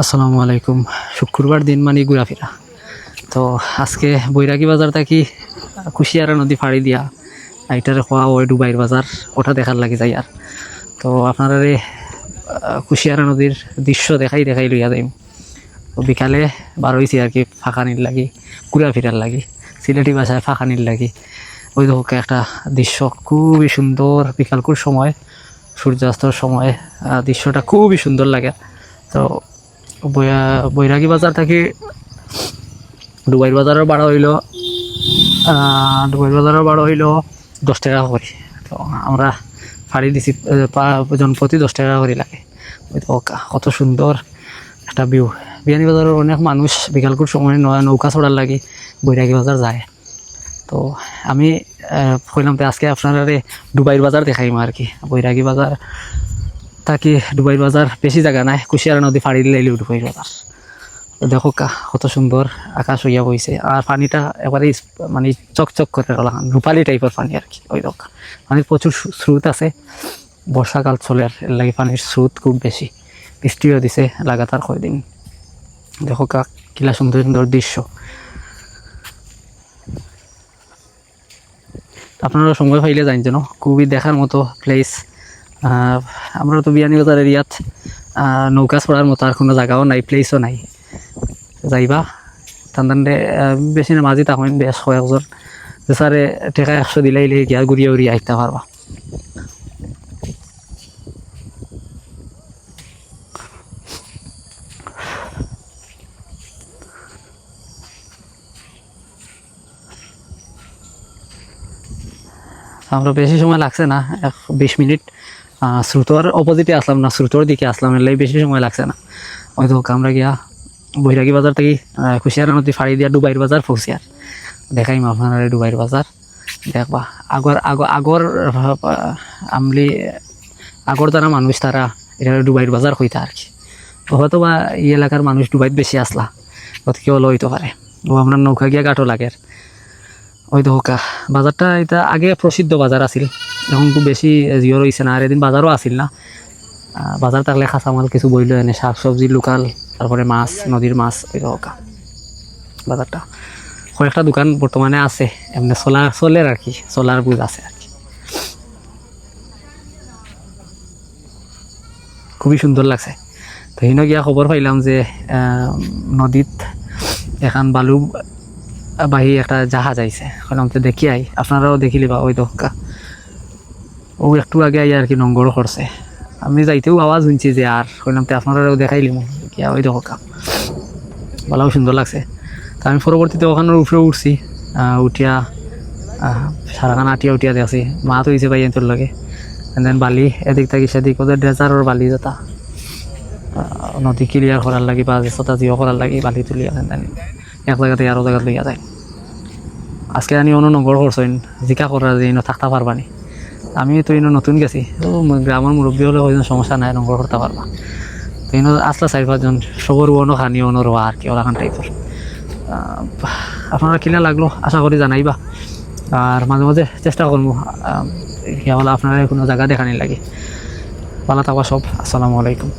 আসসালামু আলাইকুম। শুক্রবার দিন মানে ঘোরাফেরা। তো আজকে বৈরাগী বাজার থাকি, কুশিয়ারা নদী ফাড়ি দিয়া। আইটারে খোয়া ওই ডুবাইর বাজার ওটা দেখার লাগে যাই আর তো আপনারা কুশিয়ারা নদীর দৃশ্য দেখাই দেখাই লইয়া যাইম। তো বিকালে বার হয়েছি আর কি, ফাঁকা নির লাগি ফিরার লাগি, সিলেটি ভাষায় ফাঁকা নির লাগি। ওই দেখো একটা দৃশ্য, খুবই সুন্দর, বিকালকুর সময়, সূর্যাস্তর সময় দৃশ্যটা খুবই সুন্দর লাগে। তো বৈরাগী বাজার থাকি ডুবাইর বাজারের ভাড়া হইল ডুবাইর বাজারের ভাড়া হইল দশ টাকা করে তো আমরা ফাড়ি দিছি জনপ্রতি দশ টাকা করে লাগে। কত সুন্দর একটা ভিউ বিয়ানি বাজারের অনেক মানুষ বিকালকুর সময় নৌকা চড়ার লাগে বৈরাগী বাজার যায়। তো আমি কইলাম তো আজকে আপনারা ডুবাইর বাজার দেখাইম আর কি বৈরাগী বাজার তাকে ডুবাইর বাজার বেশি জায়গা নাই কুশিয়ারা নদী ফাড়ি লাইলেও ডুবাইর বাজার দেখো কত সুন্দর আকাশ হইয়া বইছে আর পানিটা এবারে মানে চকচক করে রূপালি টাইপের পানি আর কি ওই দেখ পানির প্রচুর স্রোত আছে। বর্ষাকাল চলে আর লাগে পানির স্রোত খুব বেশি বৃষ্টিও দিছে লাগাতার কয়দিন। দেখো কা, কিলা সুন্দর সুন্দর দৃশ্য। আপনারা সময় পাইলে জানেন যেন খুবই দেখার মতো প্লেস আমরা তো বিয়ানীবাজার এরিয়াত নৌকা চড়ার মতো আর কোনো জায়গাও নাই প্লেসও নাই। যাইবা। তান্দানরে বেশি না মাঝি তখন বেশ কয়েকজন। যে স্যারে টেকা একশো দিলাইলে গিয়া ঘুরিয়ে উড়িয়ে আইতে পারবা আমরা বেশি সময় লাগছে না, এক বিশ মিনিট। স্রোতর অপোজিটে আসলাম না স্রোতর দিকে আসলাম এর লাগি বেশি সময় লাগছে না। ওই তো আমরা গিয়া বৈরাগী বাজার থেকে আহ, কুশিয়ারা নদী ফাড়ি দিয়া ডুবাইর বাজার ফুসিয়ার। দেখাইম আপনারা ডুবাইর বাজার। দেখবা আগর আগর আগর আমলি আগর যারা মানুষ তারা এটা ডুবাইর বাজার হইতা আর কি। হয়তো বা এই এলাকার মানুষ ডুবাইত বেশি আসলা গতিকে হলো হইতে পারে। ও আমরা নৌকা গিয়া গাঁটো লাগে ওই হোকা। বাজারটা এটা আগে প্রসিদ্ধ বাজার আছিল। এখন খুব বেশি জিও রয়েছে না, আর এদিন বাজারও আছিল না। বাজার থাকলে কাঁচামাল কিছু বইল এনে শাক সবজি লোকাল, তারপরে মাছ, নদীর মাছ, ওই দোকা বাজারটা। কয়েকটা দোকান বর্তমানে আছে, এমনি সোলার সোলের আর কি সোলার বুঝ আছে আর কি। খুবই সুন্দর লাগছে। তো হিনো গিয়া খবর পাইলাম যে নদীত এখন বালু বাহি একটা জাহাজ আইছে। তো দেখি আই। আপনারাও দেখিলি বা, ওই দোকা ও একটু আগে আই আর কি নঙ্গর করছে আমি যাইতেও আওয়াজ শুনছি যে আর কইলাম তো আপনারাও দেখাইলি কিয়া ওই দোকা বলাও সুন্দর লাগছে। তা আমি পরবর্তীতে ওখানের উপরে উঠছি। উঠিয়া সারাখান আটিয়া উঠিয়া দেখছি। মা তো হয়েছে ভাই তোর লাগে। দেন বালি, এদিক থাকি সেদিক ওদের ড্রেজারের বালি যেটা নদী ক্লিয়ার করার লাগি বা চেষ্টা জিও করার লাগি বালি তুলিয়া দেন এক জায়গাতে আরও জায়গাত লইয়া যায়। আজকে আনি অন্য নগর করছেন জিকা করার যে ইনো থাকতে পারবানি আমি তো ইনো নতুন গেছি। ম- গ্রামের মুরব্বী হলে হয়তো সমস্যা নাই নগর করতে পারবা তো ইনো আসলে চারি পাঁচজন সবর অন্য খানি অন্য রোয়া আর কি, ওলাখান টাইপের আপনারা কিনা লাগল? আশা করি জানাইবা। আর মাঝে মাঝে চেষ্টা করব ইয়া বলে আপনারা কোনো জায়গা দেখানি লাগে ভালো থাকবা সব আসসালামু আলাইকুম।